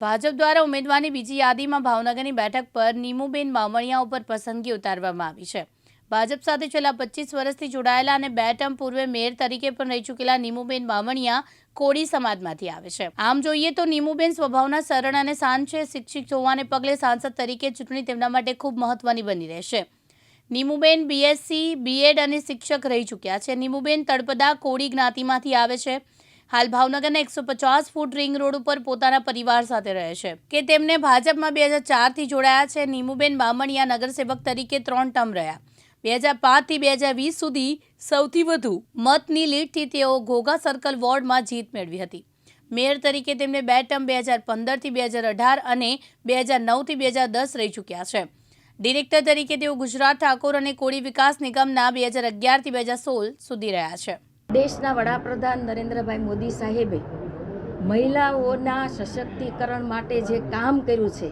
ભાજપ દ્વારા ઉમેદવારની બીજી યાદીમાં ભાવનગરની બેઠક પર નીમુબેન બામણિયા ઉપર પસંદગી ઉતારવામાં આવી છે. ભાજપ સાથે છેલ્લા પચીસ વર્ષથી જોડાયેલા અને બે ટર્મ પૂર્વે મેયર તરીકે પણ રહી ચૂકેલા નીમુબેન બામણિયા કોળી સમાજમાંથી આવે છે. આમ જોઈએ તો નીમુબેન સ્વભાવના સરળ અને શાંત છે. શિક્ષિત હોવાને પગલે સાંસદ તરીકે ચૂંટણી તેમના માટે ખૂબ મહત્વની બની રહેશે. નીમુબેન બીએસસી બીએડ અને શિક્ષક રહી ચૂક્યા છે. નીમુબેન તળપદા કોળી જ્ઞાતિમાંથી આવે છે. હાલ ભાવનગરના એકસો પચાસ ફૂટ રિંગ રોડ ઉપર પોતાના પરિવાર સાથે રહે છે, કે તેમને ભાજપમાં બે હજાર ચારથી જોડાયા છે. નીમુબેન બામણિયા નગરસેવક તરીકે ત્રણ ટર્મ રહ્યા. બે હજાર પાંચથી બે હજાર વીસ સુધી સૌથી વધુ મતની લીડથી તેઓ ઘોઘા સર્કલ વોર્ડમાં જીત મેળવી હતી. મેયર તરીકે તેમને બે ટર્મ બે હજાર પંદરથી બે હજાર અઢાર અને બે હજાર નવથી બે હજાર દસ રહી ચૂક્યા છે. ડિરેક્ટર તરીકે તેઓ ગુજરાત ઠાકોર અને કોળી વિકાસ નિગમના બે હજાર અગિયારથી બે હજાર સોળ સુધી રહ્યા છે. દેશના વડાપ્રધાન નરેન્દ્રભાઈ મોદી સાહેબે મહિલાઓના સશક્તિકરણ માટે જે કામ કર્યું છે,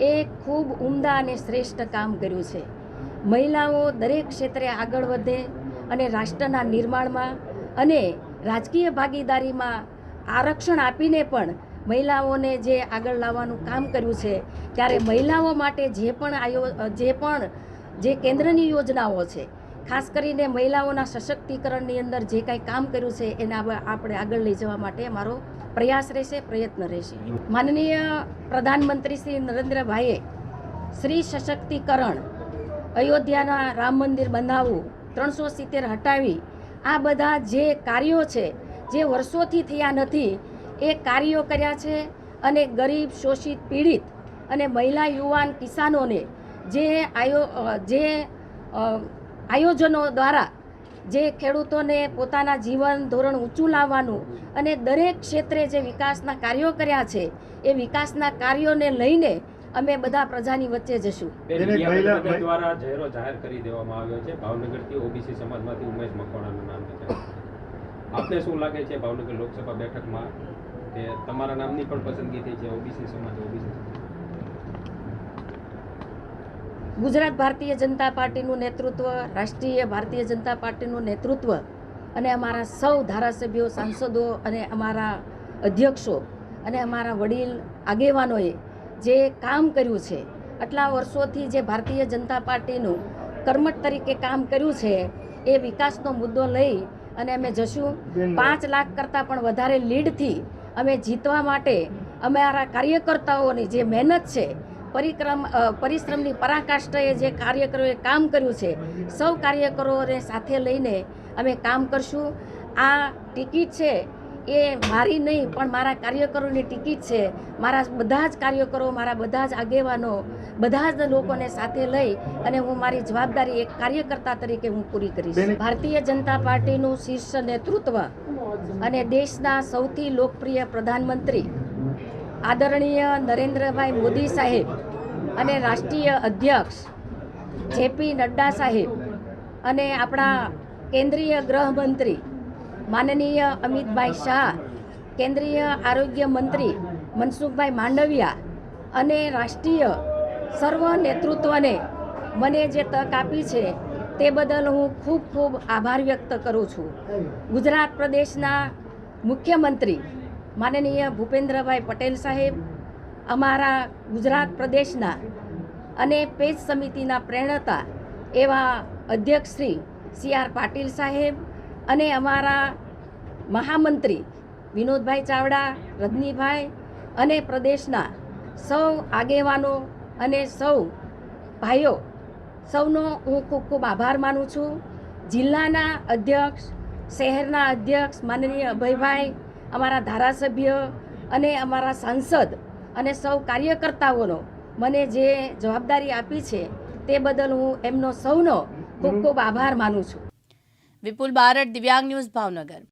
એ ખૂબ ઉમદા અને શ્રેષ્ઠ કામ કર્યું છે. મહિલાઓ દરેક ક્ષેત્રે આગળ વધે અને રાષ્ટ્રના નિર્માણમાં અને રાજકીય ભાગીદારીમાં આરક્ષણ આપીને પણ મહિલાઓને જે આગળ લાવવાનું કામ કર્યું છે, ત્યારે મહિલાઓ માટે જે પણ આયો, જે પણ, જે કેન્દ્રની યોજનાઓ છે ખાસ કરીને મહિલાઓના સશક્તિકરણની અંદર જે કાંઈ કામ કર્યું છે એને આપણે આગળ લઈ જવા માટે અમારો પ્રયાસ રહેશે, પ્રયત્ન રહેશે. માનનીય પ્રધાનમંત્રી શ્રી નરેન્દ્રભાઈએ સ્ત્રી સશક્તિકરણ, અયોધ્યાના રામ મંદિર બંધાવવું, ત્રણસો સિત્તેર હટાવી, આ બધા જે કાર્યો છે, જે વર્ષોથી થયા નથી, એ કાર્યો કર્યા છે અને ગરીબ, શોષિત, પીડિત અને મહિલા, યુવાન, કિસાનોને જે આયો, જે આયોજનો દ્વારા જે ખેડૂતોને પોતાના જીવન ધોરણ ઊંચું લાવવાનું અને દરેક ક્ષેત્રે જે વિકાસના કાર્યો કર્યા છે એ વિકાસના કાર્યોને લઈને અમે બધા પ્રજાની વચ્ચે જશું. દ્વારા જાહેરો જાહેર કરી દેવામાં આવ્યો છે. ભાવનગરથી ઓબીસી સમાજમાંથી ઉમેશ મકવાણાનું નામ છે. આપને શું લાગે છે ભાવનગર લોકસભા બેઠકમાં કે તમારા નામની પણ પસંદગી થઈ છે? ઓબીસી સમાજ ઓબીસી ગુજરાત ભારતીય જનતા પાર્ટીનું નેતૃત્વ રાષ્ટ્રીય ભારતીય જનતા પાર્ટીનું નેતૃત્વ અને અમારા સૌ ધારાસભ્યો સાંસદો અને અમારા અધ્યક્ષો અને અમારા વડીલ આગેવાનોએ જે કામ કર્યું છે આટલા વર્ષોથી જે ભારતીય જનતા પાર્ટીનું કર્મઠ તરીકે કામ કર્યું છે એ વિકાસનો મુદ્દો લઈ અને અમે જશું. પાંચ લાખ કરતાં પણ વધારે લીડથી અમે જીતવા માટે અમારા કાર્યકર્તાઓની જે મહેનત છે પરિક્રમ પરિશ્રમની પરાકાષ્ઠાએ જે કાર્યકરોએ કામ કર્યું છે સૌ કાર્યકરોને સાથે લઈને અમે કામ કરશું. આ ટિકિટ છે એ મારી નહીં પણ મારા કાર્યકરોની ટિકિટ છે. મારા બધા જ કાર્યકરો મારા બધા જ આગેવાનો બધા જ લોકોને સાથે લઈ અને હું મારી જવાબદારી એક કાર્યકર્તા તરીકે હું પૂરી કરીશ. ભારતીય જનતા પાર્ટીનું શીર્ષ નેતૃત્વ અને દેશના સૌથી લોકપ્રિય પ્રધાનમંત્રી આદરણીય નરેન્દ્રભાઈ મોદી સાહેબ અને રાષ્ટ્રીય અધ્યક્ષ જેપી નડ્ડા સાહેબ અને આપણા કેન્દ્રીય ગૃહમંત્રી માનનીય અમિતભાઈ શાહ, કેન્દ્રીય આરોગ્ય મંત્રી મનસુખભાઈ માંડવિયા અને રાષ્ટ્રીય સર્વ નેતૃત્વને મને જે તક આપી છે તે બદલ હું ખૂબ ખૂબ આભાર વ્યક્ત કરું છું. ગુજરાત પ્રદેશના મુખ્યમંત્રી માનનીય ભૂપેન્દ્રભાઈ પટેલ સાહેબ, અમારા ગુજરાત પ્રદેશના અને પેજ સમિતિના પ્રેરણતા એવા અધ્યક્ષ શ્રી સી આર પાટીલ સાહેબ અને અમારા મહામંત્રી વિનોદભાઈ ચાવડા, રજનીભાઈ અને પ્રદેશના સૌ આગેવાનો અને સૌ ભાઈઓ, સૌનો હું ખૂબ ખૂબ આભાર માનું છું. જિલ્લાના અધ્યક્ષ, શહેરના અધ્યક્ષ માનનીય અભયભાઈ અમારા ધારાસભ્ય અને અમારા સાંસદ અને સૌ કાર્યકર્તાઓનો મને જે જવાબદારી આપી છે તે બદલ હું એમનો સૌનો ખૂબ ખૂબ આભાર માનું છું. વિપુલ બારડ, દિવ્યાંગ ન્યૂઝ ભાવનગર.